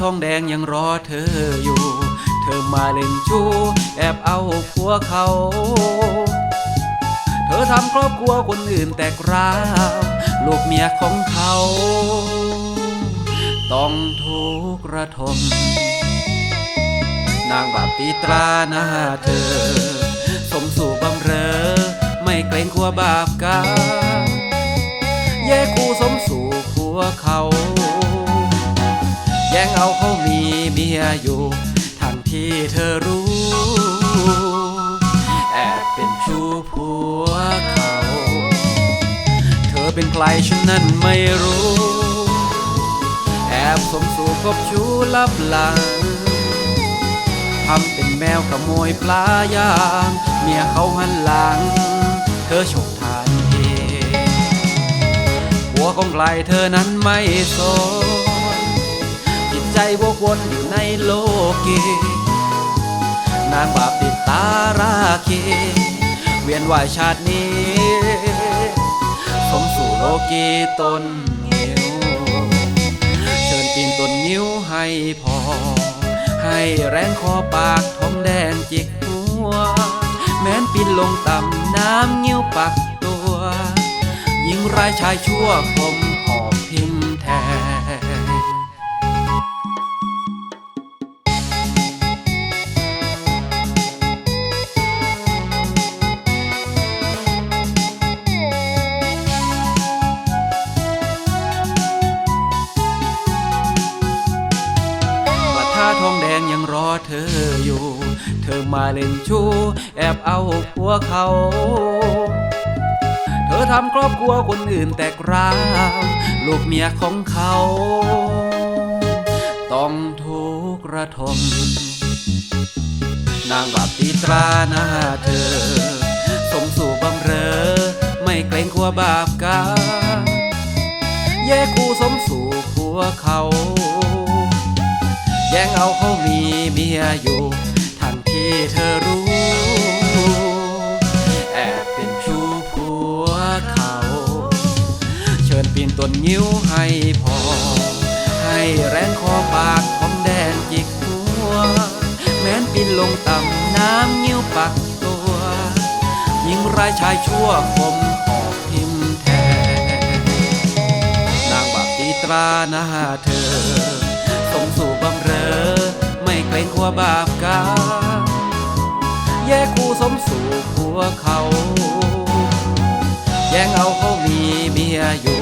ทองแดงยังรอเธออยู่ เธอมาเล่นชู้แอบเอาผัวเขา เธอทำครอบครัวคนอื่นแตกร้าวลูกเมียของเขา ต้องทุกข์ระทม นางบาปตีตราหน้าเธอ สมสู่บำเรอ ไม่เกรงกลัวบาปกรรมแย่คู่สมสู่ผัวเขา งเอาเขามีเมียอยู่ทั้งที่เธอรู้ แอบเป็นชู้ผัวเขา เธอเป็นใครฉันนั้นไม่รู้ แอบสมสู่กบชู้ลับหลังทำเป็นแมวขโมยปลายางเมียเขาหันหลัง เธอฉกทานเองหัวของใครเธอนั้นไม่สน ใจวกวนอยู่ในโลกีนางบาปติดตาราคี เวียนว่ายชาตินี้ สมสู่โลกีตนนิ้วเชิญปีนตนนิ้วให้พอ ให้แรงคอปากทองแดงจิกหัว แม้นปีนลงต่ำน้ำนิ้วปักตัว ยิงร้ายชายชั่วคม ทองแดงยังรอเธออยู่ เธอมาเล่นชู้แอบเอาผัวเขา เธอทำครอบครัวคนอื่นแตกร้าวลูกเมียของเขา ต้องทุกข์ระทมนางบาปตีตราหน้าเธอ สมสู่บำเรอ ไม่เกรงกลัวบาปกรรมแย่คู่สมสู่ผัวเขา เอาเขามีเมียอยู่ทั้งที่เธอรู้ แอบเป็นชู้ผัวเขา เชิญปีนต้นนิ้วให้พอ ให้แรงคอปากทองแดงจิกหัว แม้นปีนลงต่ำน้ำนิ้วปักตัวยิงร้ายชายชั่วคมหอกพิมพ์แทนนางบาปตีตราหน้าเธอ สมสู่บำเรอ ไม่เกรงกลัวบาปกาแย่คู่สมสู่ผัวเขา แย่งเอาเขามีเมียอยู่